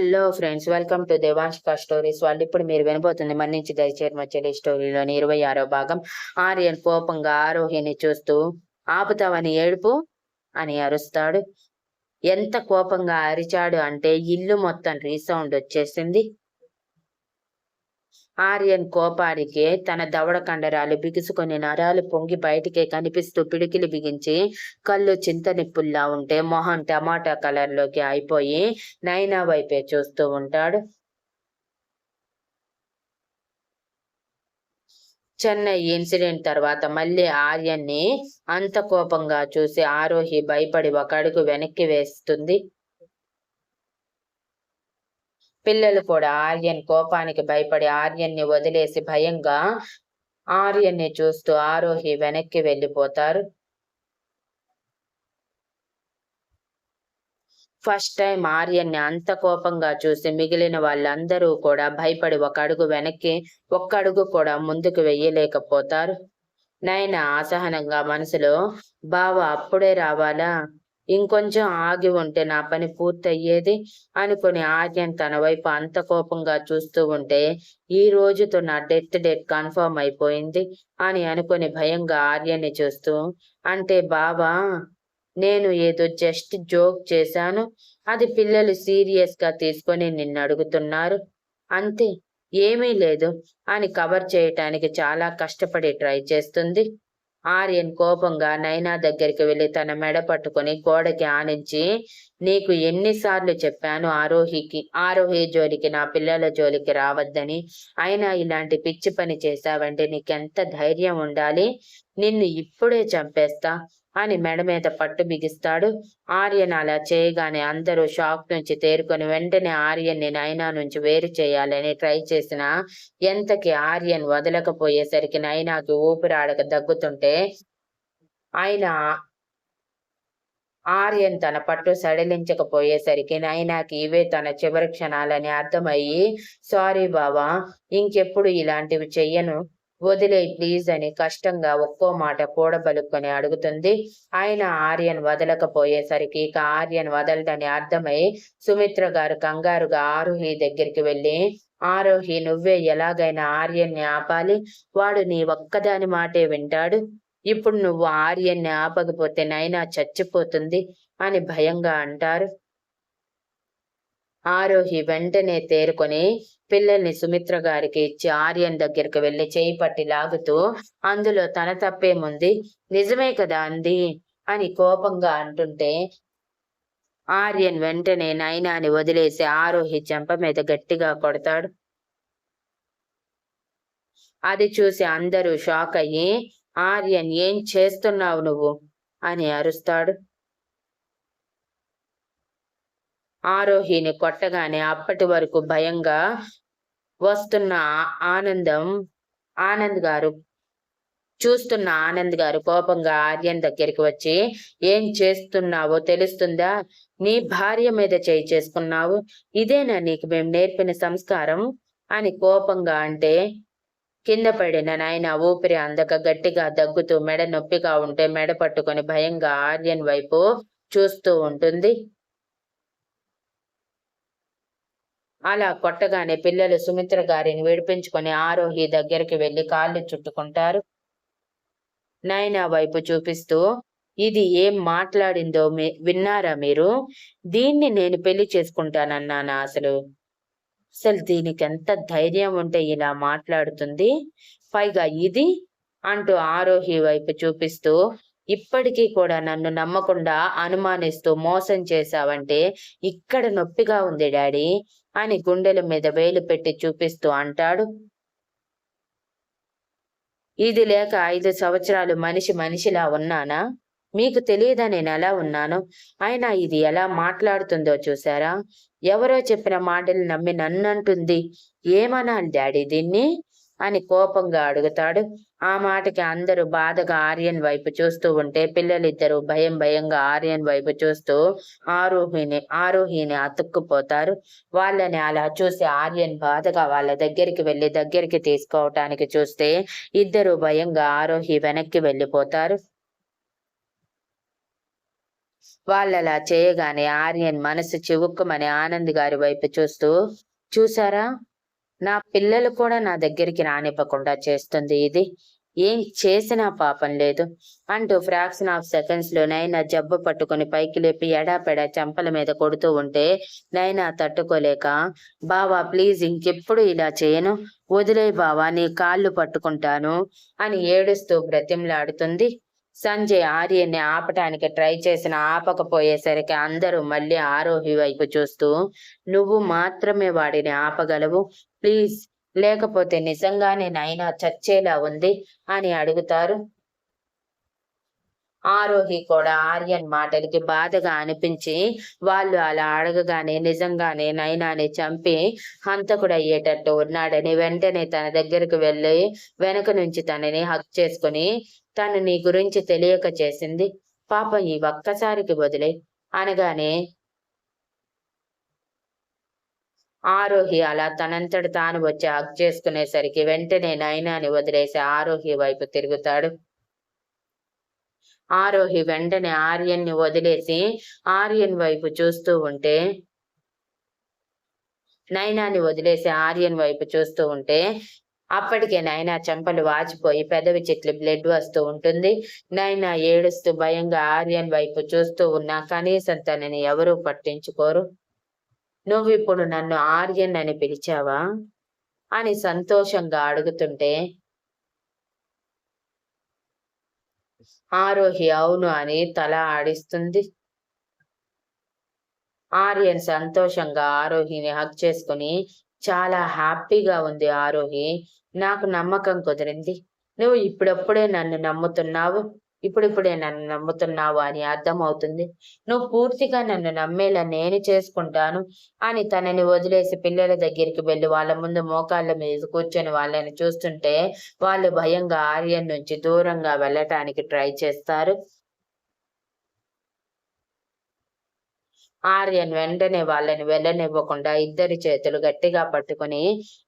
Hello friends welcome to Devanshika stories వాళ్ళు ఇప్పుడు మీరు వినబోతుంది మన్నించి దయచేరి మచ్చలి స్టోరీలోని ఇరవై ఆరో భాగం. ఆర్యన్ కోపంగా ఆరోహిని చూస్తూ ఆపుతావని ఏడుపు అని అరుస్తాడు. ఎంత కోపంగా అరిచాడు అంటే ఇల్లు మొత్తం రీసౌండ్ వచ్చేసింది. ఆర్యన్ కోపానికి తన దవడ కండరాలు బిగుసుకొని నరాలు పొంగి బయటికి కనిపిస్తూ పిడికిలి బిగించి కళ్ళు చింతనిప్పుల్లా ఉంటే మొహం టమాటా కలర్లోకి అయిపోయి నైనా వైపే చూస్తూ ఉంటాడు. చెన్నై ఇన్సిడెంట్ తర్వాత మళ్ళీ ఆర్యన్ని అంత కోపంగా చూసి ఆరోహి భయపడి ఒక అడుగు వెనక్కి వేస్తుంది. పిల్లలు కూడా ఆర్యన్ కోపానికి భయపడి ఆర్యన్ని వదిలేసి భయంగా ఆర్యన్ని చూస్తూ ఆరోహి వెనక్కి వెళ్ళిపోతారు. ఫస్ట్ టైం ఆర్యన్ని అంత కోపంగా చూసి మిగిలిన వాళ్ళందరూ కూడా భయపడి ఒక అడుగు వెనక్కి ఒక్క అడుగు కూడా ముందుకు వెయ్యలేకపోతారు నైనా అసహనంగా మనసులో బావ అప్పుడే రావాలా? ఇంకొంచెం ఆగి ఉంటే నా పని పూర్తయ్యేది అనుకుని ఆర్యన్ తన వైపు అంత కోపంగా చూస్తూ ఉంటే ఈ రోజుతో నా డెత్ డేట్ కన్ఫర్మ్ అయిపోయింది అని అనుకుని భయంగా ఆర్యన్ని చూస్తూ అంటే బాబా నేను ఏదో జస్ట్ జోక్ చేశాను అది పిల్లలు సీరియస్గా తీసుకొని నిన్ను అడుగుతున్నారు. అంతే ఏమీ లేదు అని కవర్ చేయటానికి చాలా కష్టపడి ట్రై చేస్తుంది. ఆర్యన్ కోపంగా నైనా దగ్గరికి వెళ్ళి తన మెడ పట్టుకుని గోడకి ఆనించి నీకు ఎన్నిసార్లు చెప్పాను ఆరోహికి ఆరోహి జోలికి నా పిల్లల జోలికి రావద్దని. అయినా ఇలాంటి పిచ్చి పని చేశావంటే నీకెంత ధైర్యం ఉండాలి? నిన్ను ఇప్పుడే చంపేస్తా అని మెడ మీద పట్టు బిగిస్తాడు. ఆర్యన్ అలా చేయగానే అందరూ షాక్ నుంచి తేరుకొని వెంటనే ఆర్యన్ని నైనా నుంచి వేరు చేయాలని ట్రై చేసిన ఎంతకి ఆర్యన్ వదలకపోయేసరికి నైనాకి ఊపిరాడక దగ్గుతుంటే ఆయన ఆర్యన్ తన పట్టు సడలించకపోయేసరికి నైనాకి ఇవే తన చివరి క్షణాలని అర్థమయ్యి సారీ బావా ఇంకెప్పుడు ఇలాంటివి చెయ్యను. వదిలే ప్లీజ్ అని కష్టంగా ఒక్కో మాట కూడబలుక్కొని అడుగుతుంది. ఆయన ఆర్యన్ వదలకపోయేసరికి ఇక ఆర్యన్ వదలటని అర్థమై సుమిత్ర గారు కంగారుగా ఆరోహి దగ్గరికి వెళ్ళి ఆరోహి నువ్వే ఎలాగైనా ఆర్యన్ని ఆపాలి. వాడు నీ ఒక్కదాని మాటే వింటాడు. ఇప్పుడు నువ్వు ఆర్యన్ని ఆపకపోతే నైనా చచ్చిపోతుంది అని భయంగా అంటారు. ఆరోహి వెంటనే తేరుకొని పిల్లల్ని సుమిత్ర గారికి ఇచ్చి ఆర్యన్ దగ్గరికి వెళ్ళి చేయి పట్టి లాగుతూ అందులో తన తప్పేముంది? నిజమే కదా అంది అని కోపంగా అంటుంటే ఆర్యన్ వెంటనే నైనాని వదిలేసి ఆరోహి చెంప మీద గట్టిగా కొడతాడు. అది చూసి అందరూ షాక్ అయ్యి ఆర్యన్ ఏం చేస్తున్నావు నువ్వు? అని అరుస్తాడు. ఆరోహిని కొట్టగానే అప్పటి వరకు భయంగా వస్తున్న ఆనందం ఆనంద్ గారు చూస్తున్న ఆనంద్ గారు కోపంగా ఆర్యన్ దగ్గరికి వచ్చి ఏం చేస్తున్నావో తెలుస్తుందా? నీ భార్య మీద చేయి చేసుకున్నావు. ఇదేనా నీకు మేము నేర్పిన సంస్కారం? అని కోపంగా అంటే కింద పడిన నాయన ఊపిరి అందక గట్టిగా దగ్గుతూ మెడ నొప్పిగా ఉంటే మెడ పట్టుకొని భయంగా ఆర్యన్ వైపు చూస్తూ ఉంటుంది. అలా కొట్టగానే పిల్లలు సుమిత్ర గారిని విడిపించుకొని ఆరోహి దగ్గరికి వెళ్ళి కాళ్ళు చుట్టుకుంటారు. నైనా వైపు చూపిస్తూ ఇది ఏం మాట్లాడిందో విన్నారా మీరు? దీన్ని నేను పెళ్ళి చేసుకుంటానన్నానా అసలు? అసలు దీనికి ఎంత ధైర్యం ఉంటే ఇలా మాట్లాడుతుంది. పైగా ఇది అంటూ ఆరోహి వైపు చూపిస్తూ ఇప్పటికీ కూడా నన్ను నమ్మకుండా అనుమానిస్తూ మోసం చేశావంటే ఇక్కడ నొప్పిగా ఉంది డాడీ అని గుండెల మీద వేలు పెట్టి చూపిస్తూ అంటాడు. ఇది లేక ఐదు సంవత్సరాలు మనిషి మనిషిలా ఉన్నానా? మీకు తెలియదా నేను ఎలా ఉన్నాను? అయినా ఇది ఎలా మాట్లాడుతుందో చూసారా ఎవరో చెప్పిన మాటలు నమ్మి నన్నంటుంది. ఏమనాలి డాడీ దీన్ని? అని కోపంగా అడుగుతాడు. ఆ మాటకి అందరూ బాధగా ఆర్యన్ వైపు చూస్తూ ఉంటే పిల్లలిద్దరూ భయం భయంగా ఆర్యన్ వైపు చూస్తూ ఆరోహిని ఆరోహిని అతుక్కుపోతారు. వాళ్ళని అలా చూసి ఆర్యన్ బాధగా వాళ్ళ దగ్గరికి వెళ్ళి దగ్గరికి తీసుకోవటానికి చూస్తే ఇద్దరు భయంగా ఆరోహి వెనక్కి వెళ్ళిపోతారు. వాళ్ళలా చేయగానే ఆర్యన్ మనసు చివుక్కుమని ఆనంద్ గారి వైపు చూస్తూ చూసారా నా పిల్లలు కూడా నా దగ్గరికి రానివ్వకుండా చేస్తుంది ఇది. ఏం చేసినా పాపం లేదు అంటూ ఫ్రాక్షన్ ఆఫ్ సెకండ్స్లో నైనా జబ్బు పట్టుకుని పైకి లేపి ఎడాపెడా చెంపల మీద కొడుతూ ఉంటే నైనా తట్టుకోలేక బావా ప్లీజ్ ఇంకెప్పుడు ఇలా చేయను. వదిలే బావా నీ కాళ్ళు పట్టుకుంటాను అని ఏడుస్తూ బ్రతిమలాడుతుంది సంజయ్ ఆర్యన్ని ఆపటానికి ట్రై చేసిన ఆపకపోయేసరికి అందరూ మళ్ళీ ఆరోహి వైపు చూస్తూ నువ్వు మాత్రమే వాడిని ఆపగలవు. ప్లీజ్ లేకపోతే నిజంగానే నైనా చచ్చేలా ఉంది అని అడుగుతారు ఆరోహి కూడా ఆర్యన్ మాటలకి బాధగా అనిపించి వాళ్ళు అలా అడగగానే నిజంగానే నైనాని చంపి హంతకుడయ్యేటట్టు ఉన్నాడని వెంటనే తన దగ్గరకు వెళ్ళి వెనక నుంచి తనని హక్ చేసుకుని తను నీ గురించి తెలియక చేసింది. పాపం ఈ ఒక్కసారికి వదిలే. అనగానే ఆరోహి అలా తనంతట తాను వచ్చి హక్ చేసుకునేసరికి వెంటనే నైనాని వదిలేసి ఆరోహి వైపు తిరుగుతాడు. ఆరోహి వెంటనే ఆర్యన్ని వదిలేసి ఆర్యన్ వైపు చూస్తూ ఉంటే నైనాని వదిలేసి ఆర్యన్ వైపు చూస్తూ ఉంటే అప్పటికే నైనా చెంపలు వాచిపోయి పెదవి చెట్లు బ్లడ్ వస్తూ ఉంటుంది. నైనా ఏడుస్తూ భయంగా ఆర్యన్ వైపు చూస్తూ ఉన్నా కనీసం తనని ఎవరూ పట్టించుకోరు. నువ్వు ఇప్పుడు నన్ను ఆర్యన్ అని పిలిచావా? అని సంతోషంగా అడుగుతుంటే ఆరోహి అవును అని తల ఆడిస్తుంది. ఆర్యన్ సంతోషంగా ఆరోహిని హక్ చేసుకుని చాలా హ్యాపీగా ఉంది ఆరోహి. నాకు నమ్మకం కుదిరింది. నువ్వు ఇప్పుడప్పుడే నన్ను నమ్ముతున్నావు. ఇప్పుడిప్పుడే నన్ను నమ్ముతున్నావు అని అర్థమవుతుంది. నువ్వు పూర్తిగా నన్ను నమ్మేలా నేను చేసుకుంటాను అని తనని వదిలేసి పిల్లల దగ్గరికి వెళ్ళి వాళ్ళ ముందు మోకాళ్ళ మీద కూర్చొని వాళ్ళని చూస్తుంటే వాళ్ళు భయంగా ఆర్యన్ నుంచి దూరంగా వెళ్ళటానికి ట్రై చేస్తారు. ఆర్యన్ వెంటనే వాళ్ళని వెళ్ళనివ్వకుండా ఇద్దరి చేతులు గట్టిగా పట్టుకుని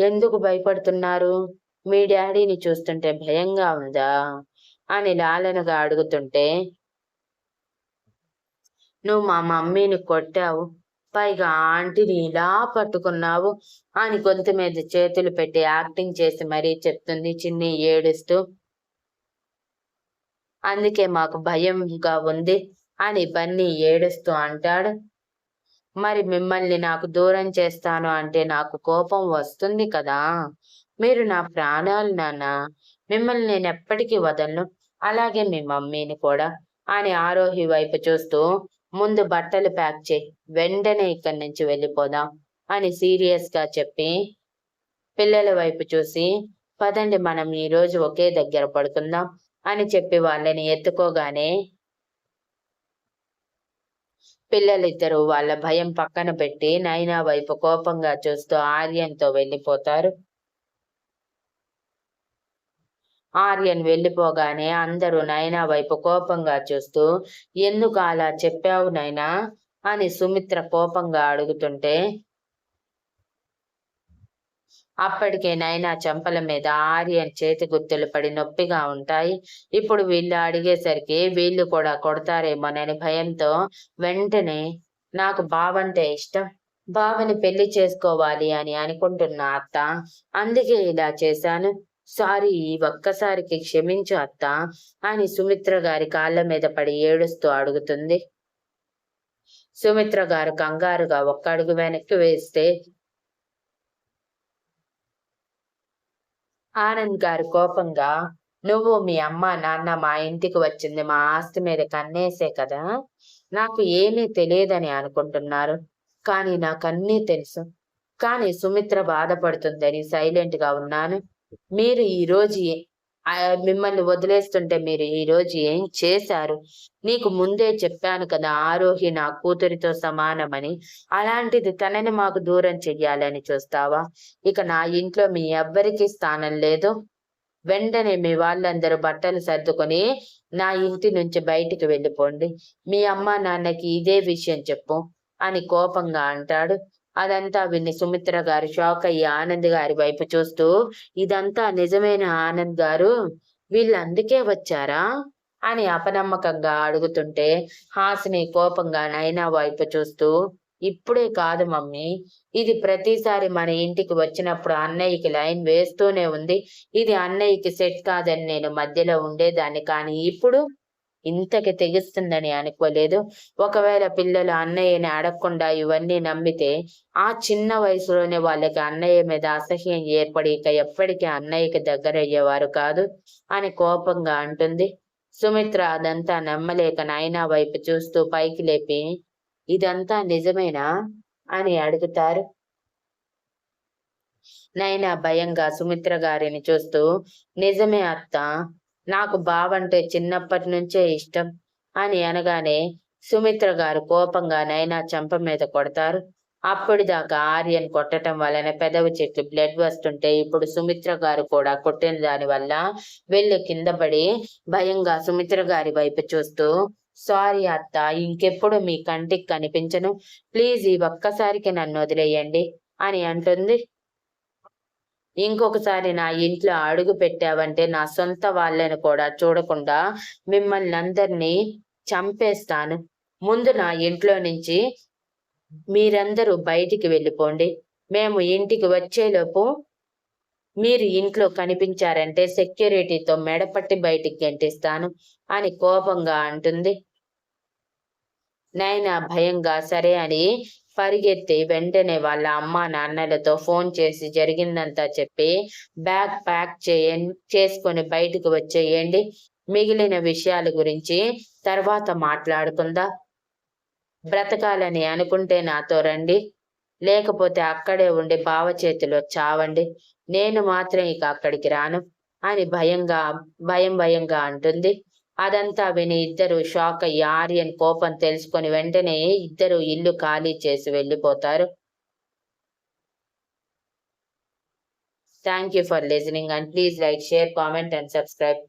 ఎందుకు భయపడుతున్నారు? మీ డాడీని చూస్తుంటే భయంగా ఉందా? అని లాలనగా అడుగుతుంటే నువ్వు మా మమ్మీని కొట్టావు. పైగా ఆంటీని ఇలా పట్టుకున్నావు అని గొంతు మీద చేతులు పెట్టి యాక్టింగ్ చేసి మరీ చెప్తుంది చిన్ని ఏడుస్తూ. అందుకే మాకు భయంగా ఉంది అని బన్నీ ఏడుస్తూ అంటాడు. మరి మిమ్మల్ని నాకు దూరం చేస్తాను అంటే నాకు కోపం వస్తుంది కదా. మీరు నా ప్రాణాలు నాన్న. మిమ్మల్ని నేను ఎప్పటికీ వదలను. అలాగే మీ మమ్మీని కూడా అని ఆరోహి వైపు చూస్తూ ముందు బట్టలు ప్యాక్ చేయి వెంటనే ఇక్కడి నుంచి వెళ్ళిపోదాం అని సీరియస్గా చెప్పి పిల్లల వైపు చూసి పదండి మనం ఈ రోజు ఒకే దగ్గర పడుకుందాం అని చెప్పి వాళ్ళని ఎత్తుకోగానే పిల్లలిద్దరూ వాళ్ళ భయం పక్కన పెట్టి నైనా వైపు కోపంగా చూస్తూ ఆర్యంతో వెళ్ళిపోతారు. ఆర్యన్ వెళ్ళిపోగానే అందరూ నైనా వైపు కోపంగా చూస్తూ ఎందుకు అలా చెప్పావు నైనా అని సుమిత్ర కోపంగా అడుగుతుంటే అప్పటికే నైనా చెంపల మీద ఆర్యన్ చేతి గుర్తులు పడి నొప్పిగా ఉంటాయి. ఇప్పుడు వీళ్ళు అడిగేసరికి వీళ్ళు కూడా కొడతారేమోనని భయంతో వెంటనే నాకు బావంటే ఇష్టం. బావని పెళ్ళి చేసుకోవాలి అని అనుకుంటున్న అత్త. అందుకే ఇలా చేశాను. సారీ ఈ ఒక్కసారికి క్షమించు అత్త అని సుమిత్ర గారి కాళ్ళ మీద పడి ఏడుస్తూ అడుగుతుంది. సుమిత్ర గారు కంగారుగా ఒక్క అడుగు వెనక్కి వేస్తే ఆనంద్ గారు కోపంగా నువ్వు మీ అమ్మ నాన్న మా ఇంటికి వచ్చింది మా ఆస్తి మీద కన్నేసే కదా నాకు ఏమీ తెలియదని అనుకుంటున్నారు కానీ నాకన్నీ తెలుసు. కానీ సుమిత్ర బాధపడుతుందని సైలెంట్గా ఉన్నాను. మీరు ఈ రోజు మిమ్మల్ని వదిలేస్తుంటే మీరు ఈరోజు ఏం చేశారు? నీకు ముందే చెప్పాను కదా ఆరోహి నా కూతురితో సమానమని. అలాంటిది తనని మాకు దూరం చెయ్యాలని చూస్తావా? ఇక నా ఇంట్లో మీ ఎవ్వరికి స్థానం లేదు. వెంటనే మీ వాళ్ళందరూ బట్టలు సర్దుకొని నా ఇంటి నుంచి బయటికి వెళ్ళిపోండి. మీ అమ్మ నాన్నకి ఇదే విషయం చెప్పు అని కోపంగా అంటాడు. అదంతా విని సుమిత్ర గారు షాక్ అయ్యి ఆనంద్ గారి వైపు చూస్తూ ఇదంతా నిజమైన ఆనంద్ గారు? వీళ్ళు అందుకే వచ్చారా? అని అపనమ్మకంగా అడుగుతుంటే హాసిని కోపంగా నైనా వైపు చూస్తూ ఇప్పుడే కాదు మమ్మీ. ఇది ప్రతిసారి మన ఇంటికి వచ్చినప్పుడు అన్నయ్యకి లైన్ వేస్తూనే ఉంది. ఇది అన్నయ్యకి సెట్ కాదని నేను మధ్యలో ఉండేదాన్ని. కానీ ఇప్పుడు ఇంతకి తెగిస్తుందని అనుకోలేదు. ఒకవేళ పిల్లలు అన్నయ్యని అడగకుండా ఇవన్నీ నమ్మితే ఆ చిన్న వయసులోనే వాళ్ళకి అన్నయ్య మీద అసహ్యం ఏర్పడి ఇక ఎప్పటికీ అన్నయ్యకి దగ్గరయ్యేవారు కాదు అని కోపంగా అంటుంది. సుమిత్ర అదంతా నమ్మలేక నాయనా వైపు చూస్తూ పైకి లేపి ఇదంతా నిజమేనా? అని అడుగుతారు. నైనా భయంగా సుమిత్ర గారిని చూస్తూ నిజమే అత్త. నాకు బావంటే చిన్నప్పటి నుంచే ఇష్టం అని అనగానే సుమిత్ర గారు కోపంగా నైనా చెంప మీద కొడతారు. అప్పటిదాకా ఆర్యన్ కొట్టడం వలన పెదవి చెట్లు బ్లడ్ వస్తుంటే ఇప్పుడు సుమిత్ర గారు కూడా కొట్టిన దాని వల్ల వెళ్ళి కింద పడి భయంగా సుమిత్ర గారి వైపు చూస్తూ సారీ అత్త ఇంకెప్పుడు మీ కంటికి కనిపించను. ప్లీజ్ ఈ ఒక్కసారికి నన్ను వదిలేయండి అని అంటుంది. ఇంకొకసారి నా ఇంట్లో అడుగు పెట్టావంటే నా సొంత వాళ్ళని కూడా చూడకుండా మిమ్మల్ని అందరినీ చంపేస్తాను. ముందు నా ఇంట్లో నుంచి మీరందరూ బయటికి వెళ్ళిపోండి. మేము ఇంటికి వచ్చేలోపు మీరు ఇంట్లో కనిపించారంటే సెక్యూరిటీతో మెడపట్టి బయటికి గెంటిస్తాను అని కోపంగా అంటుంది. నైనా భయంగా సరే అని పరిగెత్తి వెంటనే వాళ్ళ అమ్మ నాన్నలతో ఫోన్ చేసి జరిగిందంతా చెప్పి బ్యాగ్ ప్యాక్ చేయ చేసుకొని బయటకు వచ్చేయండి. మిగిలిన విషయాల గురించి తర్వాత మాట్లాడుకుందా? బ్రతకాలని అనుకుంటే నాతో రండి. లేకపోతే అక్కడే ఉండి బావ చేతిలో చావండి. నేను మాత్రం ఇక అక్కడికి రాను అని భయంగా భయం భయంగా అంటుంది. అదంతా విని ఇద్దరు షాక్ అయ్యి ఆర్యన్ కోపం తెలుసుకొని వెంటనే ఇద్దరు ఇల్లు ఖాళీ చేసి వెళ్ళిపోతారు. Thank you for listening and please like share comment and subscribe